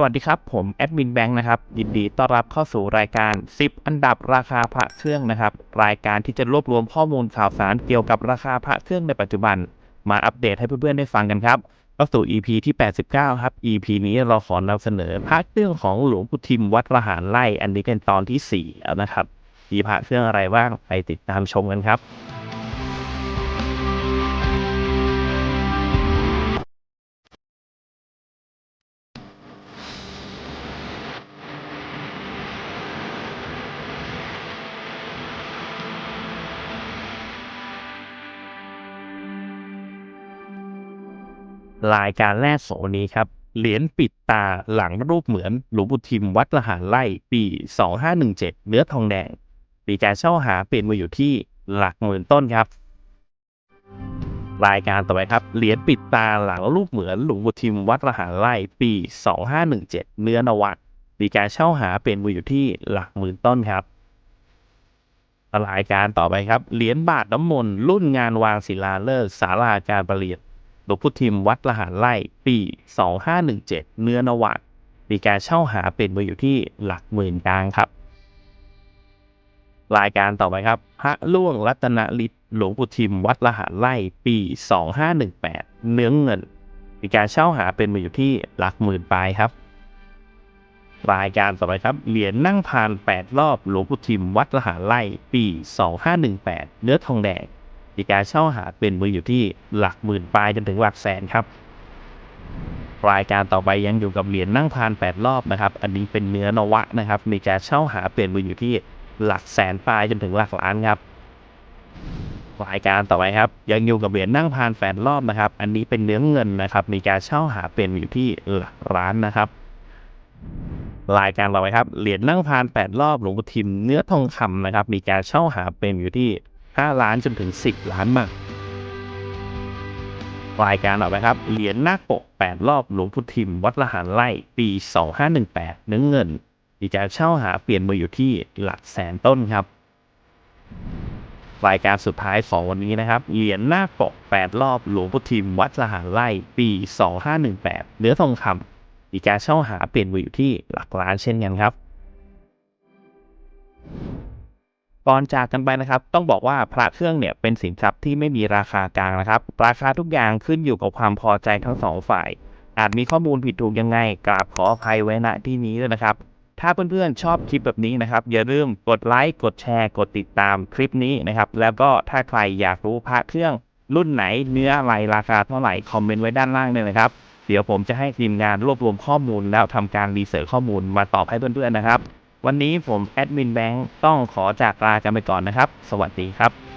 สวัสดีครับ ผมแอดมินแบงค์นะครับยินดีต้อนรับเข้าสู่รายการ 10 อันดับราคาพระเครื่องนะครับ รายการที่จะรวบรวมข้อมูลข่าวสารเกี่ยวกับราคาพระเครื่องในปัจจุบัน มาอัปเดตให้เพื่อนๆได้ฟังกันครับเข้าสู่ EP ที่ 89 ครับ EP นี้เราขอนำเสนอพระเครื่องของหลวงปู่ทิมวัดระหารไล่อันนี้เป็นตอนที่4แล้วนะครับมีพระเครื่องอะไรบ้างไปติดตามชมกันครับ รายการแรกของวันนี้ครับ เหรียญปิดตาหลังรูปเหมือนหลวงปู่ทิมวัดละหารไล่ปี 2517 เนื้อทองแดงมีการเช่าหาเป็นมาอยู่ที่หลักหมื่นต้นครับ รายการต่อไปครับ เหรียญปิดตาหลังรูปเหมือนหลวงปู่ทิมวัดละหารไล่ปี 2517 เนื้อนวัตมีการเช่าหาเป็นมาอยู่ที่หลักหมื่นต้นครับรายการต่อไปครับ เหรียญบาทน้ำมนต์รุ่นงานวางศิลาฤกษ์ศาลาการประเรียน หลวงพุทิมวัดละหารไล่ปี 2517 เนื้อนวัตมีการเช่าหาเป็นมาอยู่ที่หลักหมื่นกลางครับ รายการต่อไปครับ พระล่วงรัตนฤทธิ์หลวงปู่ทิมวัดละหารไล่ปี 2518 เนื้อเงิน มีการเช่าหาเป็นมาอยู่ที่หลักหมื่นปลายครับ รายการต่อไปครับ เหรียญนั่งพาน 8 รอบหลวงปู่ทิมวัดละหารไล่ปี 2518 เนื้อทองแดง มีการเช่าหาเป็นมืออยู่ที่หลักหมื่นปลายจนถึงหลักแสนครับรายการต่อไปยังอยู่กับเหรียญนั่งพาน 8 รอบนะครับ อันนี้เป็นเนื้อนวะนะครับมีการเช่าหาเป็นมืออยู่ที่หลักแสนปลายจนถึงหลักล้านครับรายการต่อไปครับ ยังอยู่กับเหรียญนั่งพานแปดรอบนะครับ อันนี้เป็นเนื้อเงินนะครับ มีการเช่าหาเป็นอยู่ที่หลักล้านนะครับรายการต่อไปครับเหรียญนั่งพาน8รอบหลวงปู่ทิมเนื้อทองคำนะครับ มีการเช่าหาเป็นอยู่ที่ 5 ล้านจนถึง 10 ล้านบาทรายการต่อไปครับ เหรียญนาปก 8 รอบหลวงพุทิม วัดละหารไล่ปี 2518 เนื้อเงินมีกาเช่าหาเปลี่ยนมืออยู่ที่หลักแสนต้นครับ รายการสุดท้ายของวันนี้นะครับ เหรียญนาปก 8 รอบหลวงพุทิม วัดละหารไล่ปี 2518 เนื้อทองคำมีกาเช่าหาเปลี่ยนมืออยู่ที่หลักล้านเช่นกันครับ ก่อนจากกันไปนะครับ ต้องบอกว่าพระเครื่องเนี่ยเป็นสินทรัพย์ที่ไม่มีราคากลางนะครับ ราคาทุกอย่างขึ้นอยู่กับความพอใจทั้งสองฝ่าย อาจมีข้อมูลผิดถูกยังไงกราบขออภัยไว้ณที่นี้ด้วยนะครับ ถ้าเพื่อนๆชอบคลิปแบบนี้นะครับ อย่าลืมกดไลค์กดแชร์ กดติดตามคลิปนี้นะครับ แล้วก็ถ้าใครอยากรู้พระเครื่อง รุ่นไหนเนื้ออะไรราคาเท่าไหร่คอมเมนต์ไว้ด้านล่างเลยนะครับเดี๋ยวผมจะให้ทีมงานรวบรวมข้อมูลแล้วทำการรีเสิร์ชข้อมูลมาตอบให้เพื่อนๆนะครับ วันนี้ผมแอดมินแบงค์ต้องขอจากลากันไปก่อนนะครับ สวัสดีครับ